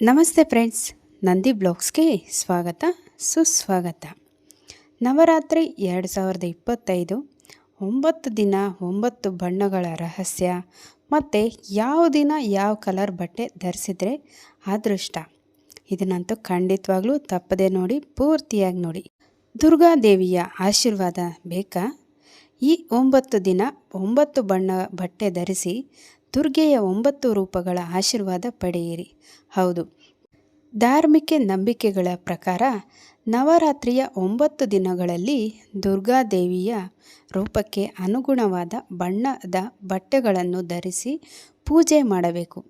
ನಮಸ್ತೆ ಫ್ರೆಂಡ್ಸ್, ನಂದಿ ಬ್ಲಾಗ್ಸ್ಗೆ ಸ್ವಾಗತ, ಸುಸ್ವಾಗತ. ನವರಾತ್ರಿ ಎರಡು ಸಾವಿರದ ಇಪ್ಪತ್ತೈದು, ಒಂಬತ್ತು ದಿನ, ಒಂಬತ್ತು ಬಣ್ಣಗಳ ರಹಸ್ಯ ಮತ್ತು ಯಾವ ದಿನ, ಯಾವ ಕಲರ್ ಬಟ್ಟೆ ಧರಿಸಿದರೆ ಅದೃಷ್ಟ. ಇದನ್ನಂತೂ ಖಂಡಿತವಾಗ್ಲೂ ತಪ್ಪದೆ ನೋಡಿ, ಪೂರ್ತಿಯಾಗಿ ನೋಡಿ. ದುರ್ಗಾದೇವಿಯ ಆಶೀರ್ವಾದ ಬೇಕಾ? ಈ ಒಂಬತ್ತು ದಿನ, ಒಂಬತ್ತು ಬಣ್ಣ ಬಟ್ಟೆ ಧರಿಸಿ ದುರ್ಗೆಯ ಒಂಬತ್ತು ರೂಪಗಳ ಆಶೀರ್ವಾದ ಪಡೆಯಿರಿ. ಹೌದು, ಧಾರ್ಮಿಕ ನಂಬಿಕೆಗಳ ಪ್ರಕಾರ ನವರಾತ್ರಿಯ ಒಂಬತ್ತು ದಿನಗಳಲ್ಲಿ ದುರ್ಗಾದೇವಿಯ ರೂಪಕ್ಕೆ ಅನುಗುಣವಾದ ಬಣ್ಣದ ಬಟ್ಟೆಗಳನ್ನು ಧರಿಸಿ ಪೂಜೆ ಮಾಡಬೇಕು.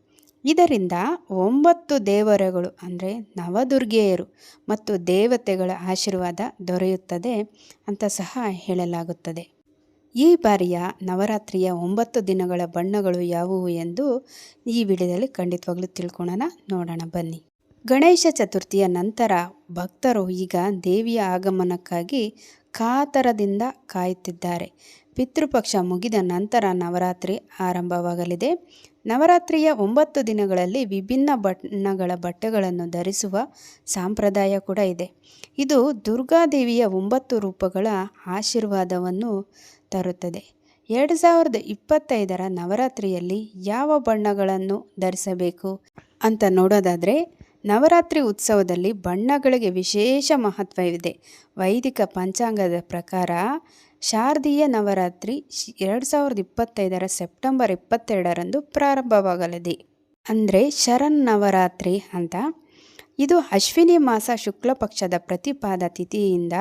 ಇದರಿಂದ ಒಂಬತ್ತು ದೇವರುಗಳು ಅಂದರೆ ನವದುರ್ಗೆಯರು ಮತ್ತು ದೇವತೆಗಳ ಆಶೀರ್ವಾದ ದೊರೆಯುತ್ತದೆ ಅಂತ ಸಹ ಹೇಳಲಾಗುತ್ತದೆ. ಈ ಬಾರಿಯ ನವರಾತ್ರಿಯ ಒಂಬತ್ತು ದಿನಗಳ ಬಣ್ಣಗಳು ಯಾವುವು ಎಂದು ಈ ವಿಡಿಯೋದಲ್ಲಿ ಖಂಡಿತವಾಗ್ಲೂ ತಿಳ್ಕೊಳ್ಳೋಣ. ನೋಡೋಣ, ಬನ್ನಿ. ಗಣೇಶ ಚತುರ್ಥಿಯ ನಂತರ ಭಕ್ತರು ಈಗ ದೇವಿಯ ಆಗಮನಕ್ಕಾಗಿ ಕಾತರದಿಂದ ಕಾಯುತ್ತಿದ್ದಾರೆ. ಪಿತೃಪಕ್ಷ ಮುಗಿದ ನಂತರ ನವರಾತ್ರಿ ಆರಂಭವಾಗಲಿದೆ. ನವರಾತ್ರಿಯ ಒಂಬತ್ತು ದಿನಗಳಲ್ಲಿ ವಿಭಿನ್ನ ಬಣ್ಣಗಳ ಬಟ್ಟೆಗಳನ್ನು ಧರಿಸುವ ಸಂಪ್ರದಾಯ ಕೂಡ ಇದೆ. ಇದು ದುರ್ಗಾದೇವಿಯ ಒಂಬತ್ತು ರೂಪಗಳ ಆಶೀರ್ವಾದವನ್ನು ತರುತ್ತದೆ. ಎರಡು ಸಾವಿರದ ಇಪ್ಪತ್ತೈದರ ನವರಾತ್ರಿಯಲ್ಲಿ ಯಾವ ಬಣ್ಣಗಳನ್ನು ಧರಿಸಬೇಕು ಅಂತ ನೋಡೋದಾದರೆ, ನವರಾತ್ರಿ ಉತ್ಸವದಲ್ಲಿ ಬಣ್ಣಗಳಿಗೆ ವಿಶೇಷ ಮಹತ್ವವಿದೆ. ವೈದಿಕ ಪಂಚಾಂಗದ ಪ್ರಕಾರ ಶಾರದೀಯ ನವರಾತ್ರಿ ಎರಡು ಸಾವಿರದ ಇಪ್ಪತ್ತೈದರ ಸೆಪ್ಟೆಂಬರ್ ಇಪ್ಪತ್ತೆರಡರಂದು ಪ್ರಾರಂಭವಾಗಲಿದೆ. ಅಂದರೆ ಶರನ್ ನವರಾತ್ರಿ ಅಂತ ಇದು ಅಶ್ವಿನಿ ಮಾಸ ಶುಕ್ಲ ಪಕ್ಷದ ಪ್ರತಿಪಾದ ತಿಥಿಯಿಂದ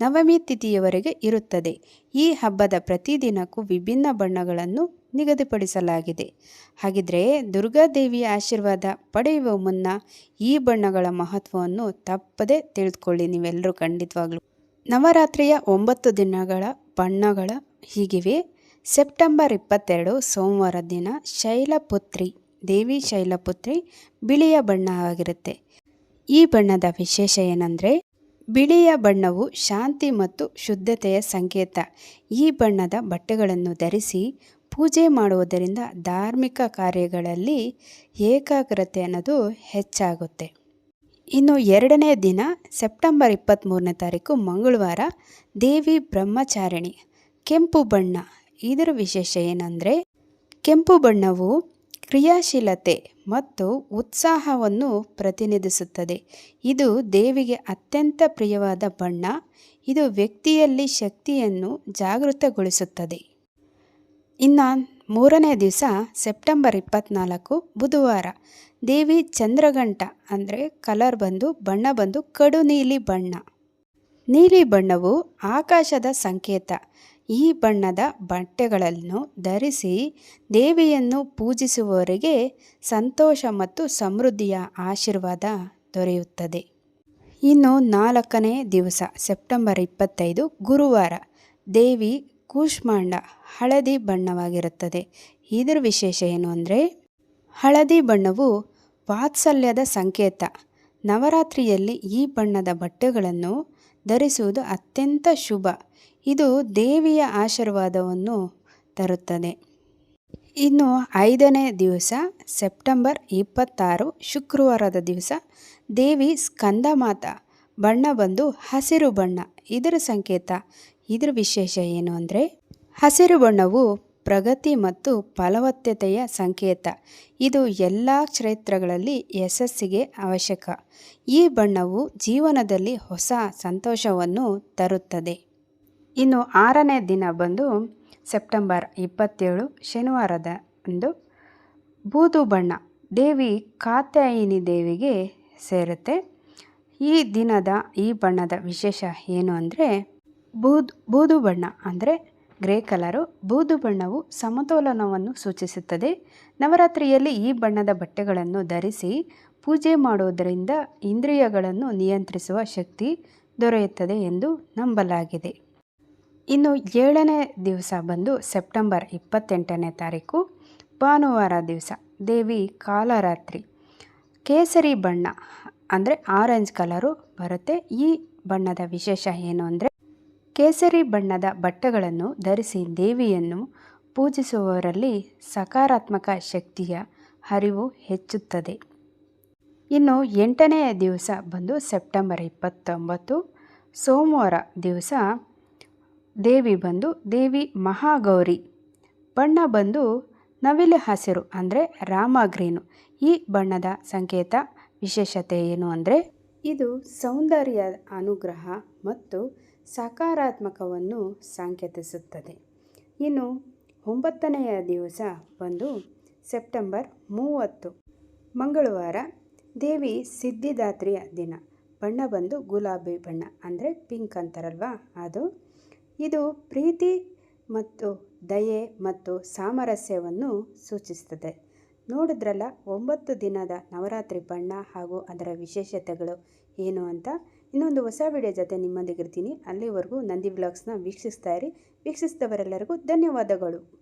ನವಮಿ ತಿಥಿಯವರೆಗೆ ಇರುತ್ತದೆ. ಈ ಹಬ್ಬದ ಪ್ರತಿದಿನಕ್ಕೂ ವಿಭಿನ್ನ ಬಣ್ಣಗಳನ್ನು ನಿಗದಿಪಡಿಸಲಾಗಿದೆ. ಹಾಗಿದ್ರೆ ದುರ್ಗಾದೇವಿಯ ಆಶೀರ್ವಾದ ಪಡೆಯುವ ಮುನ್ನ ಈ ಬಣ್ಣಗಳ ಮಹತ್ವವನ್ನು ತಪ್ಪದೆ ತಿಳಿದುಕೊಳ್ಳಿ ನೀವೆಲ್ಲರೂ ಖಂಡಿತವಾಗ್ಲೂ. ನವರಾತ್ರಿಯ ಒಂಬತ್ತು ದಿನಗಳ ಬಣ್ಣಗಳ ಹೀಗಿವೆ. ಸೆಪ್ಟೆಂಬರ್ ಇಪ್ಪತ್ತೆರಡು, ಸೋಮವಾರ ದಿನ ಶೈಲಪುತ್ರಿ, ದೇವಿ ಶೈಲಪುತ್ರಿ ಬಿಳಿಯ ಬಣ್ಣ ಆಗಿರುತ್ತೆ. ಈ ಬಣ್ಣದ ವಿಶೇಷ ಏನಂದರೆ, ಬಿಳಿಯ ಬಣ್ಣವು ಶಾಂತಿ ಮತ್ತು ಶುದ್ಧತೆಯ ಸಂಕೇತ. ಈ ಬಣ್ಣದ ಬಟ್ಟೆಗಳನ್ನು ಧರಿಸಿ ಪೂಜೆ ಮಾಡುವುದರಿಂದ ಧಾರ್ಮಿಕ ಕಾರ್ಯಗಳಲ್ಲಿ ಏಕಾಗ್ರತೆ ಅನ್ನೋದು ಹೆಚ್ಚಾಗುತ್ತೆ. ಇನ್ನು ಎರಡನೇ ದಿನ, ಸೆಪ್ಟೆಂಬರ್ ಇಪ್ಪತ್ತ್ಮೂರನೇ ತಾರೀಕು ಮಂಗಳವಾರ, ದೇವಿ ಬ್ರಹ್ಮಚಾರಿಣಿ, ಕೆಂಪು ಬಣ್ಣ. ಇದರ ವಿಶೇಷ ಏನಂದರೆ, ಕೆಂಪು ಬಣ್ಣವು ಕ್ರಿಯಾಶೀಲತೆ ಮತ್ತು ಉತ್ಸಾಹವನ್ನು ಪ್ರತಿನಿಧಿಸುತ್ತದೆ. ಇದು ದೇವಿಗೆ ಅತ್ಯಂತ ಪ್ರಿಯವಾದ ಬಣ್ಣ. ಇದು ವ್ಯಕ್ತಿಯಲ್ಲಿ ಶಕ್ತಿಯನ್ನು ಜಾಗೃತಗೊಳಿಸುತ್ತದೆ. ಇನ್ನು ಮೂರನೇ ದಿವಸ ಸೆಪ್ಟೆಂಬರ್ ಇಪ್ಪತ್ತ್ನಾಲ್ಕು ಬುಧವಾರ. ದೇವಿ ಚಂದ್ರಗಂಟ ಅಂದರೆ ಕಲರ್ ಬಂದು, ಬಣ್ಣ ಬಂದು ಕಡು ನೀಲಿ ಬಣ್ಣ. ನೀಲಿ ಬಣ್ಣವು ಆಕಾಶದ ಸಂಕೇತ. ಈ ಬಣ್ಣದ ಬಟ್ಟೆಗಳನ್ನು ಧರಿಸಿ ದೇವಿಯನ್ನು ಪೂಜಿಸುವವರಿಗೆ ಸಂತೋಷ ಮತ್ತು ಸಮೃದ್ಧಿಯ ಆಶೀರ್ವಾದ ದೊರೆಯುತ್ತದೆ. ಇನ್ನು ನಾಲ್ಕನೇ ದಿವಸ, ಸೆಪ್ಟೆಂಬರ್ ಇಪ್ಪತ್ತೈದು, ಗುರುವಾರ ದೇವಿ ಕೂಷ್ಮಾಂಡ ಹಳದಿ ಬಣ್ಣವಾಗಿರುತ್ತದೆ. ಇದರ ವಿಶೇಷ ಏನು ಅಂದರೆ, ಹಳದಿ ಬಣ್ಣವು ವಾತ್ಸಲ್ಯದ ಸಂಕೇತ. ನವರಾತ್ರಿಯಲ್ಲಿ ಈ ಬಣ್ಣದ ಬಟ್ಟೆಗಳನ್ನು ಧರಿಸುವುದು ಅತ್ಯಂತ ಶುಭ. ಇದು ದೇವಿಯ ಆಶೀರ್ವಾದವನ್ನು ತರುತ್ತದೆ. ಇನ್ನು ಐದನೇ ದಿವಸ, ಸೆಪ್ಟೆಂಬರ್ ಇಪ್ಪತ್ತಾರು, ಶುಕ್ರವಾರದ ದಿವಸ, ದೇವಿ ಸ್ಕಂದಮಾತ ಬಣ್ಣ ಬಂದು ಹಸಿರು ಬಣ್ಣ. ಇದರ ಸಂಕೇತ. ಇದರ ವಿಶೇಷ ಏನು ಅಂದರೆ, ಹಸಿರು ಬಣ್ಣವು ಪ್ರಗತಿ ಮತ್ತು ಫಲವತ್ತತೆಯ ಸಂಕೇತ. ಇದು ಎಲ್ಲ ಕ್ಷೇತ್ರಗಳಲ್ಲಿ ಯಶಸ್ಸಿಗೆ ಅವಶ್ಯಕ. ಈ ಬಣ್ಣವು ಜೀವನದಲ್ಲಿ ಹೊಸ ಸಂತೋಷವನ್ನು ತರುತ್ತದೆ. ಇನ್ನು ಆರನೇ ದಿನ ಬಂದು ಸೆಪ್ಟೆಂಬರ್ ಇಪ್ಪತ್ತೇಳು, ಶನಿವಾರದ ಒಂದು ಬೂದು ಬಣ್ಣ ದೇವಿ ಕಾತ್ಯಾಯಿನಿ ದೇವಿಗೆ ಸೇರುತ್ತೆ. ಈ ದಿನದ ಈ ಬಣ್ಣದ ವಿಶೇಷ ಏನು ಅಂದರೆ ಬೂದು ಬೂದು ಬಣ್ಣ ಅಂದರೆ ಗ್ರೇ ಕಲರು, ಬೂದು ಬಣ್ಣವು ಸಮತೋಲನವನ್ನು ಸೂಚಿಸುತ್ತದೆ. ನವರಾತ್ರಿಯಲ್ಲಿ ಈ ಬಣ್ಣದ ಬಟ್ಟೆಗಳನ್ನು ಧರಿಸಿ ಪೂಜೆ ಮಾಡುವುದರಿಂದ ಇಂದ್ರಿಯಗಳನ್ನು ನಿಯಂತ್ರಿಸುವ ಶಕ್ತಿ ದೊರೆಯುತ್ತದೆ ಎಂದು ನಂಬಲಾಗಿದೆ. ಇನ್ನು ಏಳನೇ ದಿವಸ ಬಂದು ಸೆಪ್ಟೆಂಬರ್ ಇಪ್ಪತ್ತೆಂಟನೇ ತಾರೀಕು, ಭಾನುವಾರ ದಿವಸ, ದೇವಿ ಕಾಲರಾತ್ರಿ. ಕೇಸರಿ ಬಣ್ಣ, ಅಂದರೆ ಆರೆಂಜ್ ಕಲರು ಬರುತ್ತೆ. ಈ ಬಣ್ಣದ ವಿಶೇಷ ಏನು ಅಂದರೆ ಕೇಸರಿ ಬಣ್ಣದ ಬಟ್ಟೆಗಳನ್ನು ಧರಿಸಿ ದೇವಿಯನ್ನು ಪೂಜಿಸುವವರಲ್ಲಿ ಸಕಾರಾತ್ಮಕ ಶಕ್ತಿಯ ಹರಿವು ಹೆಚ್ಚುತ್ತದೆ. ಇನ್ನು ಎಂಟನೆಯ ದಿವಸ ಬಂದು ಸೆಪ್ಟೆಂಬರ್ ಇಪ್ಪತ್ತೊಂಬತ್ತು. ಸೋಮವಾರ ದಿವಸ ದೇವಿ ಬಂದು ದೇವಿ ಮಹಾಗೌರಿ. ಬಣ್ಣ ಬಂದು ನವಿಲು ಹಸಿರು ಅಂದರೆ ರಾಮ ಗ್ರೀನು. ಈ ಬಣ್ಣದ ಸಂಕೇತ ವಿಶೇಷತೆ ಏನು ಅಂದರೆ ಇದು ಸೌಂದರ್ಯ ಅನುಗ್ರಹ ಮತ್ತು ಸಕಾರಾತ್ಮಕವನ್ನು ಸಂಕೇತಿಸುತ್ತದೆ. ಇನ್ನು ಒಂಬತ್ತನೆಯ ದಿವಸ ಬಂದು ಸೆಪ್ಟೆಂಬರ್ ಮೂವತ್ತು, ಮಂಗಳವಾರ, ದೇವಿ ಸಿದ್ಧಿದಾತ್ರಿಯ ದಿನ. ಬಣ್ಣ ಬಂದು ಗುಲಾಬಿ ಬಣ್ಣ, ಅಂದರೆ ಪಿಂಕ್ ಅಂತಾರಲ್ವಾ ಅದು? ಇದು ಪ್ರೀತಿ ಮತ್ತು ದಯೆ ಮತ್ತು ಸಾಮರಸ್ಯವನ್ನು ಸೂಚಿಸ್ತದೆ ನೋಡಿದ್ರಲ್ಲ, ಒಂಬತ್ತು ದಿನದ ನವರಾತ್ರಿ ಬಣ್ಣ ಹಾಗೂ ಅದರ ವಿಶೇಷತೆಗಳು ಏನು ಅಂತ? ಇನ್ನೊಂದು ಹೊಸ ವಿಡಿಯೋ ಜೊತೆ ನಿಮ್ಮೊಂದಿಗಿರ್ತೀನಿ. ಅಲ್ಲಿವರೆಗೂ ನಂದಿ ಬ್ಲಾಗ್ಸ್ನ ವೀಕ್ಷಿಸ್ತಾ ಇರಿ. ವೀಕ್ಷಿಸಿದವರೆಲ್ಲರಿಗೂ ಧನ್ಯವಾದಗಳು.